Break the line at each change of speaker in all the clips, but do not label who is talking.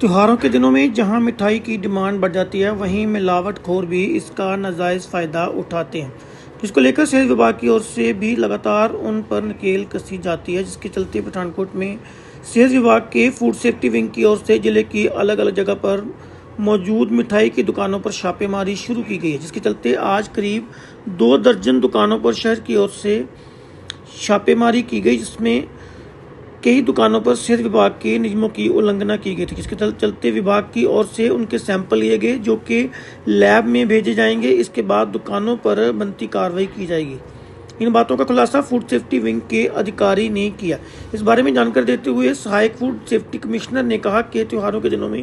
त्योहारों के दिनों में जहाँ मिठाई की डिमांड बढ़ जाती है, वहीं मिलावटखोर भी इसका नाजायज़ फ़ायदा उठाते हैं। जिसको लेकर सेहत विभाग की ओर से भी लगातार उन पर नकेल कसी जाती है, जिसके चलते पठानकोट में सेहत विभाग के फ़ूड सेफ्टी विंग की ओर से ज़िले की अलग अलग जगह पर मौजूद मिठाई की दुकानों पर छापेमारी शुरू की गई है, जिसके चलते आज करीब दो दर्जन दुकानों पर शहर की ओर से छापेमारी की गई, जिसमें कई दुकानों पर सेहत विभाग के नियमों की उल्लंघना की गई थी, जिसके चलते विभाग की ओर से उनके सैंपल लिए गए, जो कि लैब में भेजे जाएँगे। इसके बाद दुकानों पर बनती कार्रवाई की जाएगी। इन बातों का खुलासा फ़ूड सेफ्टी विंग के अधिकारी ने किया। इस बारे में जानकारी देते हुए सहायक फ़ूड सेफ्टी कमिश्नर ने कहा कि त्योहारों के दिनों में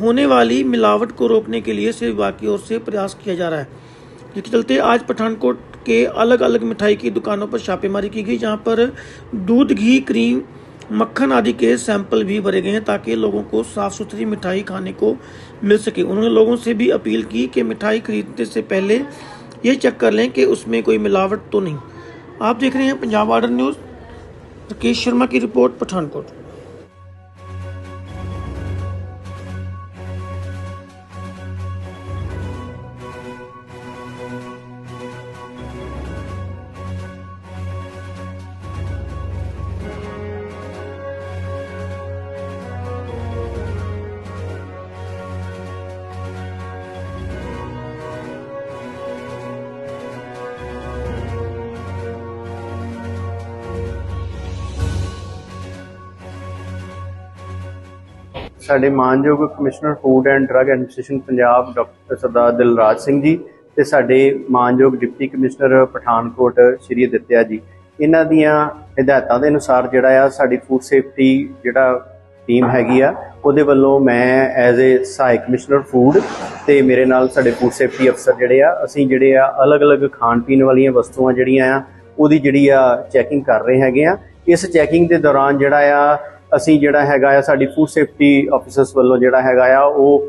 होने वाली मिलावट को रोकने के लिए सेहत विभाग की ओर से प्रयास किया जा रहा है। जिसके चलते आज पठानकोट के अलग अलग मिठाई की दुकानों पर छापेमारी की गई, जहाँ पर दूध, घी, क्रीम, मक्खन आदि के सैंपल भी भरे गए हैं ताकि लोगों को साफ़ सुथरी मिठाई खाने को मिल सके। उन्होंने लोगों से भी अपील की कि मिठाई खरीदने से पहले ये चेक कर लें कि उसमें कोई मिलावट तो नहीं। आप देख रहे हैं पंजाब आर्डर न्यूज़, राकेश शर्मा की रिपोर्ट पठानकोट।
ਸਾਡੇ ਮਾਨਯੋਗ commissioner food and drug administration Punjab doctor Sardar Dilraj Singh ji ਤੇ ਸਾਡੇ ਮਾਨਯੋਗ ਡਿਪਟੀ ਕਮਿਸ਼ਨਰ ਪਠਾਨਕੋਟ ਸ਼੍ਰੀ ਅਦਿੱਤਿਆ ਜੀ। ਇਹਨਾਂ ਦੀਆਂ ਹਦਾਇਤਾਂ ਦੇ ਅਨੁਸਾਰ ਜਿਹੜਾ ਆ ਸਾਡੀ ਫੂਡ ਸੇਫਟੀ ਜਿਹੜਾ ਟੀਮ ਹੈਗੀ ਆ, ਉਹਦੇ ਵੱਲੋਂ ਮੈਂ ਐਜ਼ ਅ ਸਹਾਇਕ ਕਮਿਸ਼ਨਰ ਫੂਡ ਤੇ ਮੇਰੇ ਨਾਲ ਸਾਡੇ ਫੂਡ ਸੇਫਟੀ ਅਫਸਰ ਜਿਹੜੇ ਆ, ਅਸੀਂ ਜਿਹੜੇ ਆ ਅਲੱਗ-ਅਲੱਗ ਖਾਣ ਪੀਣ ਵਾਲੀਆਂ ਵਸਤੂਆਂ ਜਿਹੜੀਆਂ ਆ, ਉਹਦੀ ਜਿਹੜੀ ਆ ਚੈਕਿੰਗ ਕਰ ਰਹੇ ਹੈਗੇ ਆ। ਇਸ ਚੈਕਿੰਗ ਦੇ ਦੌਰਾਨ ਜਿਹੜਾ ਆ ਅਸੀਂ ਜਿਹੜਾ ਹੈਗਾ ਆ, ਸਾਡੀ ਫੂਡ ਸੇਫਟੀ ਆਫੀਸਰਸ ਵੱਲੋਂ ਜਿਹੜਾ ਹੈਗਾ ਆ, ਉਹ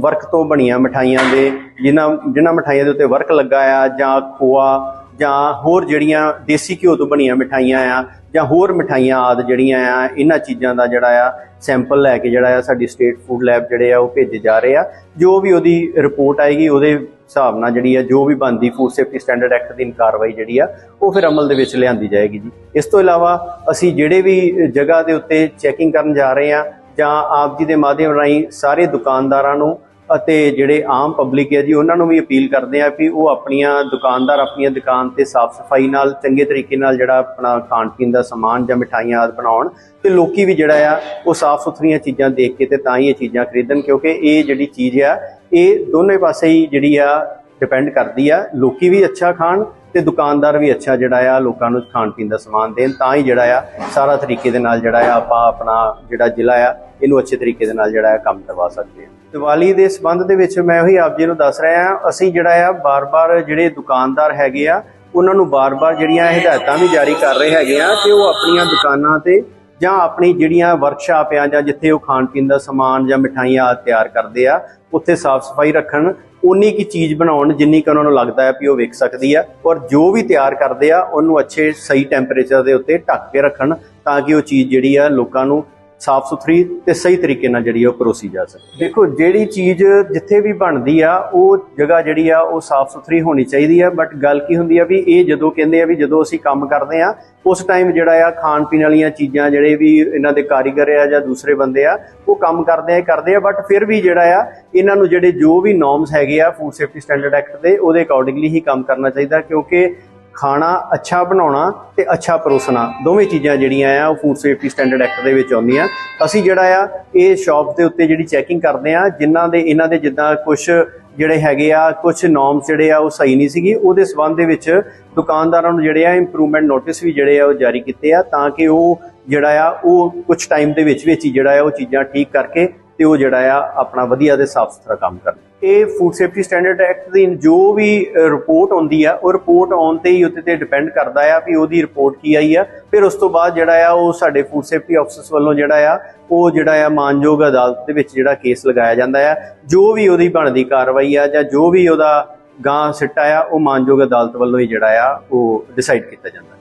ਵਰਕ ਤੋਂ ਬਣੀਆਂ ਮਠਾਈਆਂ ਦੇ, ਜਿਨ੍ਹਾਂ ਜਿਨ੍ਹਾਂ ਮਠਾਈਆਂ ਦੇ ਉੱਤੇ ਵਰਕ ਲੱਗਾ ਆ, ਜਾਂ ਖੋਆ ਜਾਂ ਹੋਰ ਜਿਹੜੀਆਂ ਦੇਸੀ ਘਿਓ ਤੋਂ ਬਣੀਆਂ ਮਿਠਾਈਆਂ ਆ, ਜਾਂ ਹੋਰ ਮਿਠਾਈਆਂ ਆਦ ਜਿਹੜੀਆਂ ਆ, ਇਹਨਾਂ ਚੀਜ਼ਾਂ ਦਾ ਜਿਹੜਾ ਆ ਸੈਂਪਲ ਲੈ ਕੇ ਜਿਹੜਾ ਆ ਸਾਡੀ ਸਟੇਟ ਫੂਡ ਲੈਬ ਜਿਹੜੇ ਆ ਉਹ ਭੇਜੇ ਜਾ ਰਹੇ ਆ। ਜੋ ਵੀ ਉਹਦੀ ਰਿਪੋਰਟ ਆਏਗੀ, ਉਹਦੇ ਹਿਸਾਬ ਨਾਲ ਜਿਹੜੀ ਆ, ਜੋ ਵੀ ਬਣਦੀ ਫੂਡ ਸੇਫਟੀ ਸਟੈਂਡਰਡ ਐਕਟ ਦੀ ਕਾਰਵਾਈ ਜਿਹੜੀ ਆ, ਉਹ ਫਿਰ ਅਮਲ ਦੇ ਵਿੱਚ ਲਿਆਂਦੀ ਜਾਏਗੀ ਜੀ। ਇਸ ਤੋਂ ਇਲਾਵਾ ਅਸੀਂ ਜਿਹੜੇ ਵੀ ਜਗ੍ਹਾ ਦੇ ਉੱਤੇ ਚੈਕਿੰਗ ਕਰਨ ਜਾ ਰਹੇ ਆ, ਜਾਂ ਆਪ ਜੀ ਦੇ ਮਾਧਿਅਮ ਰਾਹੀਂ ਸਾਰੇ ਦੁਕਾਨਦਾਰਾਂ ਨੂੰ ਅਤੇ ਜਿਹੜੇ ਆਮ ਪਬਲਿਕ ਹੈ ਜੀ, ਉਹਨਾਂ ਨੂੰ ਵੀ ਅਪੀਲ ਕਰਦੇ ਆ ਵੀ ਉਹ ਆਪਣੀਆਂ ਦੁਕਾਨਦਾਰ ਆਪਣੀਆਂ ਦੁਕਾਨ ਤੇ ਸਾਫ਼ ਸਫ਼ਾਈ ਨਾਲ, ਚੰਗੇ ਤਰੀਕੇ ਨਾਲ ਜਿਹੜਾ ਆਪਣਾ ਖਾਣ ਪੀਣ ਦਾ ਸਮਾਨ ਜਾਂ ਮਿਠਾਈਆਂ ਆਦਿ ਬਣਾਉਣ ਤੇ ਲੋਕੀ ਵੀ ਜਿਹੜਾ ਆ, ਉਹ ਸਾਫ਼ ਸੁਥਰੀਆਂ ਚੀਜ਼ਾਂ ਦੇਖ ਕੇ ਤੇ ਤਾਂ ਹੀ ਇਹ ਚੀਜ਼ਾਂ ਖਰੀਦਣ ਕਿਉਂਕਿ ਇਹ ਜਿਹੜੀ ਚੀਜ਼ ਆ, ਇਹ ਦੋਨੇ ਪਾਸੇ ਹੀ ਜਿਹੜੀ ਆ ਡਿਪੈਂਡ ਕਰਦੀ ਆ। ਲੋਕੀ ਵੀ ਅੱਛਾ ਖਾਣ ਤੇ ਦੁਕਾਨਦਾਰ ਵੀ ਅੱਛਾ ਜਿਹੜਾ ਆ, ਲੋਕਾਂ ਨੂੰ ਖਾਣ ਪੀਣ ਦਾ ਸਮਾਨ ਦੇਣ, ਤਾਂ ਹੀ ਜਿਹੜਾ ਆ, ਸਾਰਾ ਤਰੀਕੇ ਦੇ ਨਾਲ ਜਿਹੜਾ ਆ, ਆਪਾਂ ਆਪਣਾ ਜਿਹੜਾ ਜ਼ਿਲ੍ਹਾ ਆ, ਇਹਨੂੰ ਅੱਛੇ ਤਰੀਕੇ ਦੇ ਨਾਲ ਜਿਹੜਾ ਆ, ਕੰਮ ਕਰਵਾ ਸਕਦੇ ਹਾਂ ਦੀਵਾਲੀ ਦੇ ਸਬੰਧ ਦੇ ਵਿੱਚ ਮੈਂ ਉਹੀ ਆਪ ਜੀ ਨੂੰ ਦੱਸ ਰਿਹਾ ਹਾਂ ਅਸੀਂ ਜਿਹੜਾ ਆ, ਬਾਰ-ਬਾਰ ਜਿਹੜੇ ਦੁਕਾਨਦਾਰ ਹੈਗੇ ਆ, ਉਹਨਾਂ ਨੂੰ ਬਾਰ-ਬਾਰ ਜਿਹੜੀਆਂ ਹਦਾਇਤਾਂ ਵੀ ਜਾਰੀ ਕਰ ਰਹੇ ਹੈਗੇ ਆ ਕਿ ਉਹ ਆਪਣੀਆਂ ਦੁਕਾਨਾਂ ਤੇ ਜਾਂ ਆਪਣੀ ਜਿਹੜੀਆਂ ਵਰਕਸ਼ਾਪ ਆ ਜਾਂ ਜਿੱਥੇ ਉਹ ਖਾਣ ਪੀਣ ਦਾ ਸਮਾਨ ਜਾਂ ਮਿਠਾਈਆਂ ਆਦਿ ਤਿਆਰ ਕਰਦੇ ਆ, ਉੱਥੇ ਸਾਫ਼ ਸਫ਼ਾਈ ਰੱਖਣ ਉਨੀ ਕੀ ਚੀਜ਼ ਬਣਾਉਣ ਜਿੰਨੀ ਕਿ ਉਹਨਾਂ ਨੂੰ ਲੱਗਦਾ ਹੈ ਵੀ ਉਹ ਵਿਕ ਸਕਦੀ ਆ ਔਰ ਜੋ ਵੀ ਤਿਆਰ ਕਰਦੇ ਆ, ਉਹਨੂੰ ਅੱਛੇ ਸਹੀ ਟੈਂਪਰੇਚਰ ਦੇ ਉੱਤੇ ਢੱਕ ਕੇ ਰੱਖਣ ਤਾਂ ਕਿ ਉਹ ਚੀਜ਼ ਜਿਹੜੀ ਆ ਲੋਕਾਂ ਨੂੰ ਸਾਫ਼ ਸੁਥਰੀ ਤੇ ਸਹੀ ਤਰੀਕੇ ਨਾਲ ਜਿਹੜੀ ਆ ਉਹ ਪਰੋਸੀ ਜਾ ਸਕੇ। ਦੇਖੋ, ਜਿਹੜੀ ਚੀਜ਼ ਜਿੱਥੇ ਵੀ ਬਣਦੀ ਆ, ਉਹ ਜਗ੍ਹਾ ਜਿਹੜੀ ਆ, ਉਹ ਸਾਫ਼ ਸੁਥਰੀ ਹੋਣੀ ਚਾਹੀਦੀ ਆ, ਬਟ ਗੱਲ ਕੀ ਹੁੰਦੀ ਆ ਵੀ ਇਹ ਜਦੋਂ ਕਹਿੰਦੇ ਆ ਵੀ ਜਦੋਂ ਅਸੀਂ ਕੰਮ ਕਰਦੇ ਆ, ਉਸ ਟਾਈਮ ਜਿਹੜਾ ਆ ਖਾਣ ਪੀਣ ਵਾਲੀਆਂ ਚੀਜ਼ਾਂ ਜਿਹੜੇ ਵੀ ਇਹਨਾਂ ਦੇ ਕਾਰੀਗਰ ਆ ਜਾਂ ਦੂਸਰੇ ਬੰਦੇ ਆ, ਉਹ ਕੰਮ ਕਰਦੇ ਆ ਕਰਦੇ ਆ, ਬਟ ਫਿਰ ਵੀ ਜਿਹੜਾ ਆ, ਇਹਨਾਂ ਨੂੰ ਜਿਹੜੇ ਜੋ ਵੀ ਨੋਰਮਸ ਹੈਗੇ ਆ ਫੂਡ ਸੇਫਟੀ ਸਟੈਂਡਰਡ ਐਕਟ ਦੇ, ਉਹਦੇ ਅਕੋਰਡਿੰਗਲੀ ਹੀ ਕੰਮ ਕਰਨਾ ਚਾਹੀਦਾ, ਕਿਉਂਕਿ ਖਾਣਾ, ਅੱਛਾ ਬਣਾਉਣਾ ਤੇ ਅੱਛਾ ਪਰੋਸਣਾ। ਦੋਵੇਂ ਚੀਜ਼ਾਂ ਜਿਹੜੀਆਂ ਆ, ਉਹ ਫੂਡ ਸੇਫਟੀ ਸਟੈਂਡਰਡ ਐਕਟ ਦੇ ਵਿੱਚ ਆਉਂਦੀਆਂ। ਅਸੀਂ ਜਿਹੜਾ ਆ, ਇਹ ਸ਼ਾਪ ਦੇ ਉੱਤੇ ਜਿਹੜੀ ਚੈਕਿੰਗ ਕਰਦੇ ਆ, ਜਿਨ੍ਹਾਂ ਦੇ ਇਹਨਾਂ ਦੇ ਜਿੱਦਾਂ ਕੁਝ ਜਿਹੜੇ ਹੈਗੇ ਆ ਕੁਝ ਨੋਰਮਸ ਜਿਹੜੇ ਆ, ਉਹ ਸਹੀ ਨਹੀਂ ਸੀਗੀ, ਉਹਦੇ ਸਬੰਧ ਦੇ ਵਿੱਚ ਦੁਕਾਨਦਾਰਾਂ ਨੂੰ ਜਿਹੜੇ ਆ ਇੰਪਰੂਵਮੈਂਟ ਨੋਟਿਸ ਵੀ ਜਿਹੜੇ ਆ, ਉਹ ਜਾਰੀ ਕੀਤੇ ਆ, ਤਾਂ ਕਿ ਉਹ ਜਿਹੜਾ ਆ, ਉਹ ਕੁਝ ਟਾਈਮ ਦੇ ਵਿੱਚ ਵਿੱਚ ਹੀ ਜਿਹੜਾ ਆ, ਉਹ ਚੀਜ਼ਾਂ ਠੀਕ ਕਰਕੇ ਤੇ ਉਹ ਜਿਹੜਾ ਆ, ਆਪਣਾ ਵਧੀਆ ਤੇ ਸਾਫ਼ ਸੁਥਰਾ ਕੰਮ ਕਰਨ। ਇਹ ਫੂਡ ਸੇਫਟੀ ਸਟੈਂਡਰਡ ਐਕਟ ਦੀ ਜੋ ਵੀ ਰਿਪੋਰਟ ਆਉਂਦੀ ਆ, ਉਹ ਰਿਪੋਰਟ ਆਉਣ ਤੇ ਹੀ ਉੱਤੇ ਤੇ ਡਿਪੈਂਡ ਕਰਦਾ ਆ ਵੀ ਉਹਦੀ ਰਿਪੋਰਟ ਕੀ ਆਈ ਆ। ਫਿਰ ਉਸ ਤੋਂ ਬਾਅਦ ਜਿਹੜਾ ਆ ਉਹ ਸਾਡੇ ਫੂਡ ਸੇਫਟੀ ਅਫਸਰਸ ਵੱਲੋਂ ਜਿਹੜਾ ਆ, ਉਹ ਜਿਹੜਾ ਆ ਮਾਨਯੋਗ ਅਦਾਲਤ ਦੇ ਵਿੱਚ ਜਿਹੜਾ ਕੇਸ ਲਗਾਇਆ ਜਾਂਦਾ ਆ। ਜੋ ਵੀ ਉਹਦੀ ਬਣਦੀ ਕਾਰਵਾਈ ਆ ਜਾਂ ਜੋ ਵੀ ਉਹਦਾ ਗਾਂ ਸਿੱਟਾ ਆ, ਉਹ ਮਾਨਯੋਗ ਅਦਾਲਤ ਵੱਲੋਂ ਹੀ ਜਿਹੜਾ ਆ, ਉਹ ਡਿਸਾਈਡ ਕੀਤਾ ਜਾਂਦਾ।